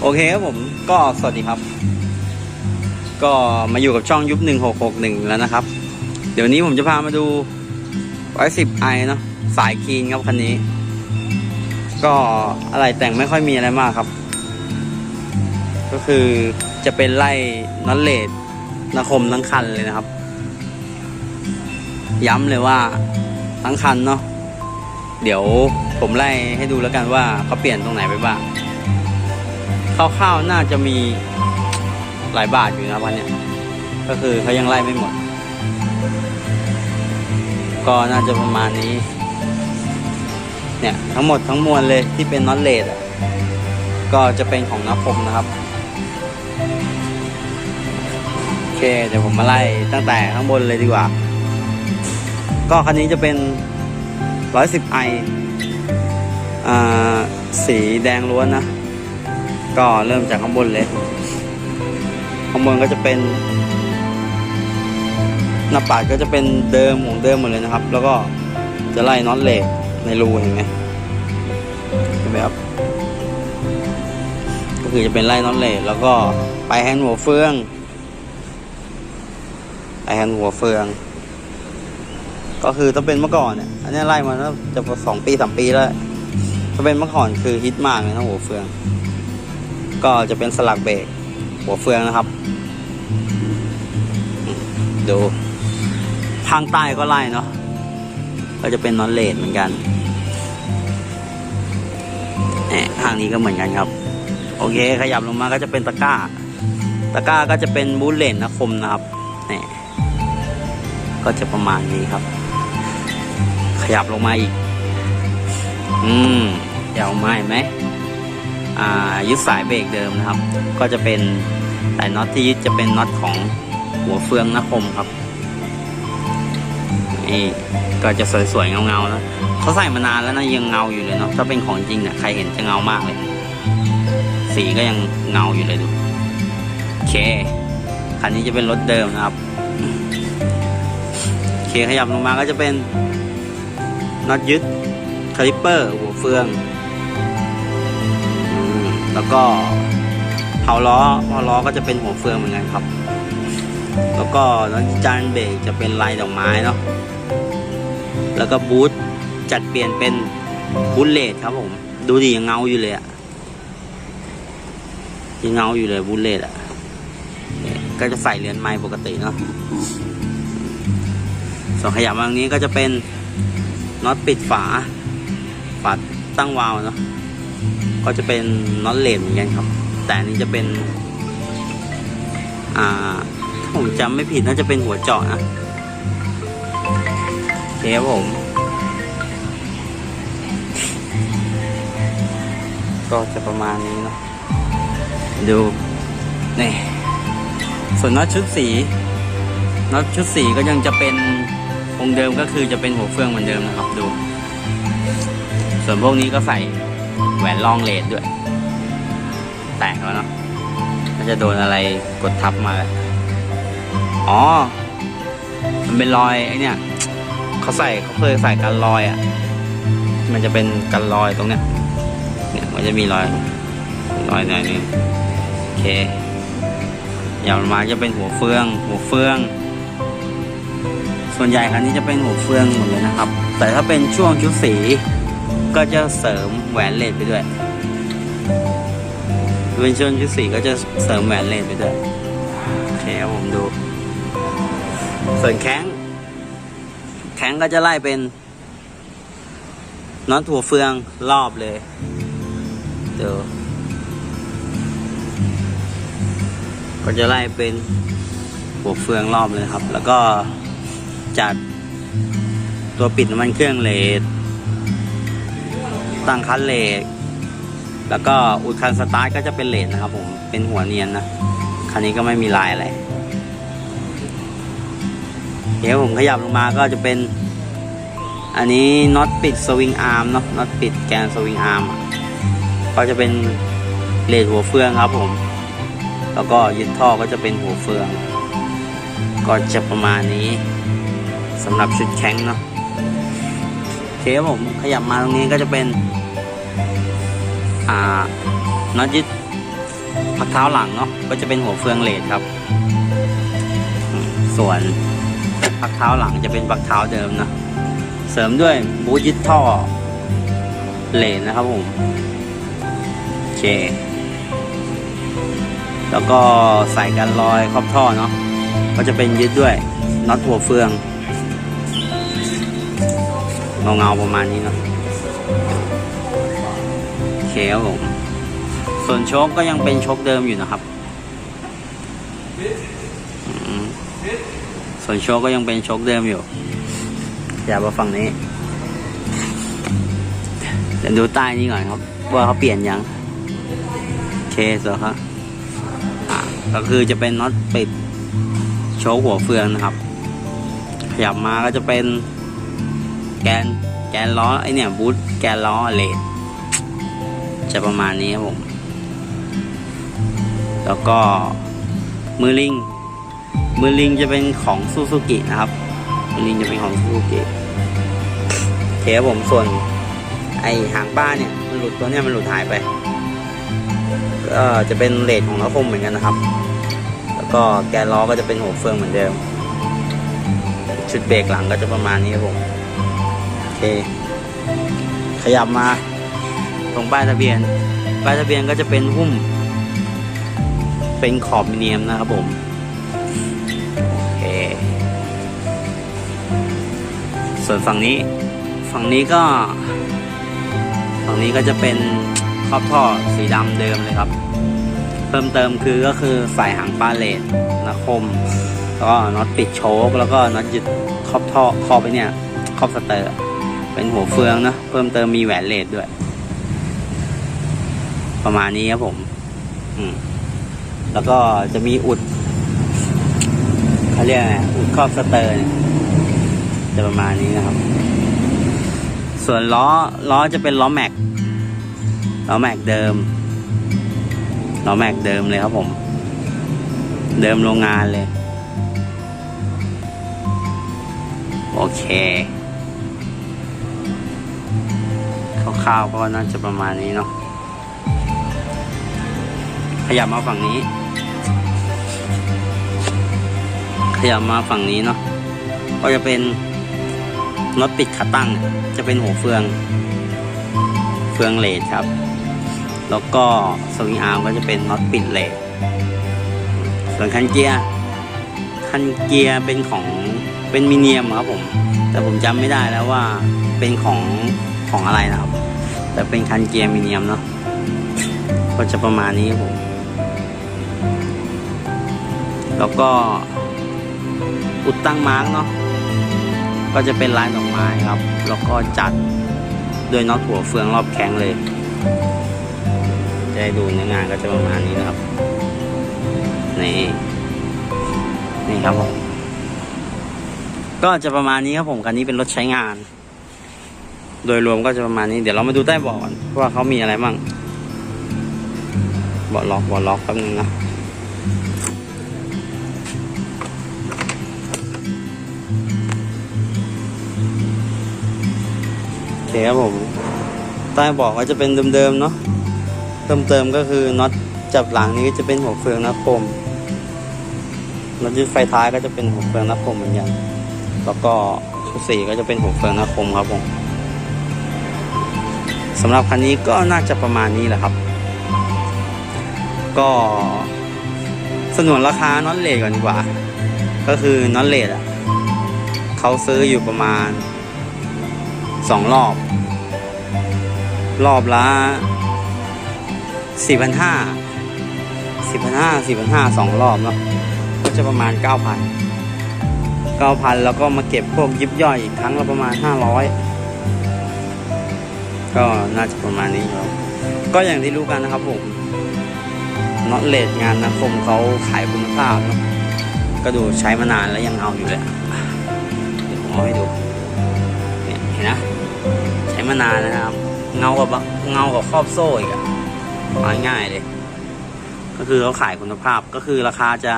โอเคครับผมก็สวัสดีครับ ก็มาอยู่กับช่องยุบหนึ่งหกหกหนึ่งแล้วนะครับ เดี๋ยวนี้ผมจะพามาดูร้อยสิบไอเนาะสายคีนครับคันนี้ ก็อะไรแต่งไม่ค่อยมีอะไรมากครับ ก็คือจะเป็นไล่น็อตเลดนาคมทั้งคันเลยนะครับ ย้ำเลยว่า ทั้งคันเนาะเดี๋ยวผมไล่ให้ดูแล้วกันว่าเขาเปลี่ยนตรงไหนไปบ้างคร่าวๆน่าจะมีหลายบาทอยู่นะวันเนี้ยก็คือเขายังไล่ไม่หมด ก็น่าจะประมาณนี้ เนี่ยทั้งหมดทั้งมวลเลยที่เป็นน็อตเลดอะก็จะเป็นของนักคมนะครับโอเคเดี๋ยวผมมาไล่ตั้งแต่ข้างบนเลยดีกว่า ก็คันนี้จะเป็น 110ไออ่าสีแดงล้วนนะ ก็เริ่มจากข้างบนเลย ข้างบนก็จะเป็นหน้าปัดก็จะเป็นเดิมของเดิมหมดเลยนะครับ แล้วก็จะไล่น็อตเหล็กในรูเห็นไหมเห็นไหมครับก็คือจะเป็นไล่น็อตเหล็กแล้วก็ไปแฮนด์หัวเฟืองไปแฮนด์หัวเฟือง ก็คือถ้าเป็นเมื่อก่อนเนี่ยอันนี้ไล่มาแล้วจะสองปีสามปีแล้วถ้าเป็นเมื่อก่อนคือฮิตมากเลยนะหัวเฟือง ก็จะเป็นสลักเบรกหัวเฟืองนะครับ ดูทางใต้ก็ไล่เนาะก็จะเป็นนอนเลดเหมือนกันแหมทางนี้ก็เหมือนกันครับ โอเค ขยับลงมาก็จะเป็นตะก้า ตะก้าก็จะเป็นบูลเลนนะคมนะครับแหมก็จะประมาณนี้ครับ ยับลงมาอีก อืมยาวมาเห็นไหมอ่ายึดสายเบรกเดิมนะครับ ก็จะเป็นสายน็อตที่ยึดจะเป็นน็อตของหัวเฟืองนะคมครับนี่ก็จะสวยๆเงาๆแล้วเขาใส่มานานแล้วนะยังเงาอยู่เลยเนาะถ้าเป็นของจริงเนี่ยใครเห็นจะเงามากเลย สีก็ยังเงาอยู่เลยดูโอเคคันนี้จะเป็นรถเดิมนะครับโอเคขยับลงมาก็จะเป็น น็อตยึดคาลิปเปอร์หัวเฟืองแล้วก็เผาล้อเผาล้อก็จะเป็นหัวเฟืองเหมือนกันครับ แล้วก็นันจานเบรกจะเป็นลายดอกไม้เนาะแล้วก็บูทจัดเปลี่ยนเป็นบูทเลดครับผม ดูดิยังเงาอยู่เลยอะยังเงาอยู่เลยบูทเลดอะก็จะใส่เรือนไม้ปกติเนาะส่วนขยับมาตรงนี้ก็จะเป็น น็อตปิดฝาฝาตั้งวาล์วเนาะก็จะเป็นน็อตเลนเหมือนกันครับ แต่นี้จะเป็น อ่าถ้าผมจำไม่ผิดน่าจะเป็นหัวเจาะนะโอเคครับผม ก็จะประมาณนี้เนาะดูนี่ส่วนน็อตชุดสีน็อตชุดสีก็ยังจะเป็น งเดิมก็คือจะเป็นหัวเฟืองเหมือนเดิมนะครับดู ส่วนพวกนี้ก็ใส่แหวนลองเลดด้วย แตกแล้วเนาะน่าจะโดนอะไรกดทับมาอ๋อ มันเป็นรอยไอเนี่ยเขาใส่เขาเคยใส่กันรอยอะ่ะ มันจะเป็นกันรอยตรงเนี้ยเนี่ยมันจะมีรอยรอยหน่อยนึงโอเคอย่างมาจะเป็นหัวเฟือง หัวเฟือง ส่วนใหญ่คันนี้จะเป็นหัวเฟืองหมดเลยนะครับ แต่ถ้าเป็นช่วงชุดสีก็จะเสริมแหวนเลดไปด้วยเป็นช่วงชุดสีก็จะเสริมแหวนเลดไปด้วยโอเคครับผมดู ส่วนแข้งแข้งก็จะไล่เป็นน็อตหัวเฟืองรอบเลยเดูก็จะไล่เป็นหัวเฟืองรอบเลยครับ แล้วก็ จัดตัวปิดน้ำมันเครื่องเลดตั้งคันเลกแล้วก็อุดคันสตาร์ทก็จะเป็นเลดนะครับผมเป็นหัวเนียนนะคันนี้ก็ไม่มีลายอะไรเดี๋ยวผมขยับลงมาก็จะเป็น อันนี้น็อตปิดสวิงอาร์มเนาะน็อตปิดแกนสวิงอาร์มก็จะเป็นเลดหัวเฟืองครับผมแล้วก็ยึดท่อก็จะเป็นหัวเฟือง ก็จะประมาณนี้ สำหรับชุดแข้งเนาะเคครับผมขยับมาตรงนี้ก็จะเป็น อ่าน็อตยึดพักเท้าหลังเนาะก็จะเป็นหัวเฟืองเลดครับ ส่วนพักเท้าหลังจะเป็นพักเท้าเดิมนะเสริมด้วยบูทยึดท่อเลดนะครับผมโอเค แล้วก็ใส่กันรอยครอบท่อเนาะก็จะเป็นยึดด้วยน็อตหัวเฟือง เงาเงาประมาณนี้เนาะโอเคครับผมส่วนโชคก็ยังเป็นโชคเดิมอยู่นะครับส่วนโชคก็ยังเป็นโชคเดิมอยู่ อย่ามาฝั่งนี้เดี๋ยวดูใต้นี้ก่อนครับ ว่าเขาเปลี่ยนยังโอเคสุดครับก็คือจะเป็นน็อตปิดโชว์หัวเฟืองนะครับขยับมาก็จะเป็น แกนแกนล้อไอเนี่ยบูทแกนล้อเลดจะประมาณนี้ครับผม แล้วก็มือลิง มือลิงจะเป็นของซูซูกินะครับ มือลิงจะเป็นของซูซูกิเคครับผมส่วน ไอหางป้าเนี่ยมันหลุดตัวเนี้ยมันหลุดหายไปก็จะเป็นเลทของล้อคมเหมือนกันนะครับ แล้วก็แกนล้อก็จะเป็นหัวเฟืองเหมือนเดิม ชุดเบรกหลังก็จะประมาณนี้ครับผม ขยับมา ตรงป้ายทะเบียน ป้ายทะเบียนก็จะเป็นหุ้ม เป็นขอบมิเนียมนะครับผม โอเค ส่วนฝั่งนี้ ฝั่งนี้ก็ ฝั่งนี้ก็จะเป็นครอบท่อสีดำเดิมเลยครับ เพิ่มเติมคือก็คือใส่หางปลาเลดนะคมแล้วก็น็อตปิดโชคแล้วก็น็อตยึดครอบท่อครอบไปเนี่ยครอบสเตอร์ เป็นหัวเฟืองเนาะเพิ่มเติมมีแหวนเลดด้วย ประมาณนี้ครับผม อืม แล้วก็จะมีอุดเขาเรียกไงอุดครอบสเตอร์จะประมาณนี้นะครับ ส่วนล้อล้อจะเป็นล้อแม็กล้อแม็กเดิมล้อแม็กเดิมเลยครับผม เดิมโรงงานเลย โอเค ร่าวๆก็น่าจะประมาณนี้เนาะขยับมาฝั่งนี้ ขยับมาฝั่งนี้เนาะก็จะเป็นน็อตปิดขาตั้ง จะเป็นหัวเฟือง เฟืองเลดครับ แล้วก็สวิงอาร์มก็จะเป็นน็อตปิดเลดส่วนคันเกียร์คันเกียร์เป็นของเป็นมิเนียมครับผม แต่ผมจำไม่ได้แล้วว่าเป็นของของอะไรนะครับ แต่เป็นคันเกียร์มิเนียมเนาะก็จะประมาณนี้ครับผม แล้วก็อุดตั้งมาร์กเนาะก็จะเป็นลายดอกไม้ครับ แล้วก็จัดด้วยน็อตหัวเฟืองรอบแข้งเลยจะให้ดูเนื้องานก็จะประมาณนี้นะครับ นี่ นี่ครับผม ก็จะประมาณนี้ครับผมคันนี้เป็นรถใช้งาน โดยรวมก็จะประมาณนี้ เดี๋ยวเรามาดูใต้เบาะก่อนว่าเขามีอะไรบ้างเบาะล็อกเบาะล็อกแป๊บนึงนะโอเคครับผมใต้เบอกก็จะเป็นเดิมๆเนาะเพิ่มเติมก็คือน็อตจับหลังนี้ก็จะเป็นหัวเฟืองนักคมน็อตยึดไฟท้ายก็จะเป็นหัวเฟืองนักคมเหมือนกันแล้วก็ชุดสีก็จะเป็นหัวเฟืองนักคมครับผม สำหรับคันนี้ก็น่าจะประมาณนี้แหละครับ ก็สนวนราคาน็อตเลดก่อนดีกว่า ก็คือน็อตเลดอะเขาซื้ออยู่ประมาณสองรอบ รอบละสี่พันห้าสี่พันห้าสี่พันห้าสองรอบเนาะก็จะประมาณเก้าพันเก้าพันแล้วก็มาเก็บพวกยิบย่อยอีกครั้งละประมาณห้าร้อย ก็น่าจะประมาณนี้ครับ ก็อย่างที่รู้กันนะครับผมน็อตเลดงานนะคมเขาขายคุณภาพเนาะก็ดูใช้มานานแล้วยังเอาอยู่เลยเดี๋ยวผมเอาให้ดูเนี่ยเห็นนะ ใช้มานานแล้วนะครับ เงากับเงากับครอบโซ่อีกอะเอาง่ายๆเลยก็คือเขาขายคุณภาพก็คือราคาจะ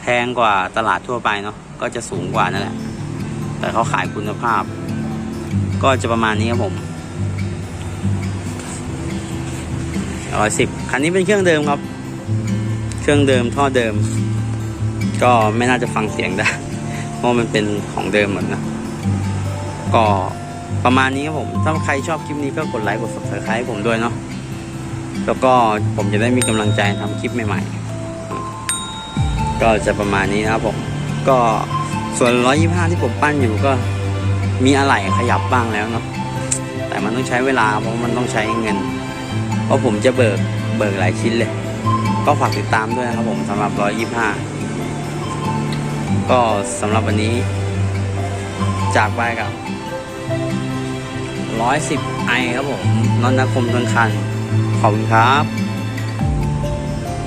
แพงกว่าตลาดทั่วไปเนาะก็จะสูงกว่านั่นแหละ แต่เขาขายคุณภาพ ก็จะประมาณนี้ครับผม ร้อยสิบคันนี้เป็นเครื่องเดิมครับ เครื่องเดิมท่อเดิม ก็ไม่น่าจะฟังเสียงได้ เพราะมันเป็นของเดิมหมดนะ ก็ประมาณนี้ครับผม ถ้าใครชอบคลิปนี้ก็กดไลค์กด subscribe ให้ผมด้วยเนาะ แล้วก็ผมจะได้มีกำลังใจทำคลิปใหม่ๆ ก็จะประมาณนี้นะครับผม ก็ส่วน 125 ที่ผมปั้นอยู่ก็มีอะไหล่ขยับบ้างแล้วเนาะ แต่มันต้องใช้เวลาเพราะมันต้องใช้เงิน เพราะผมจะเบิกเบิกหลายชิ้นเลย ก็ฝากติดตามด้วยนะครับผมสำหรับ 125 ก็สำหรับวันนี้ จากไปกับ 110 ไอครับผมนนทคมทั้งคัน ขอบคุณครับ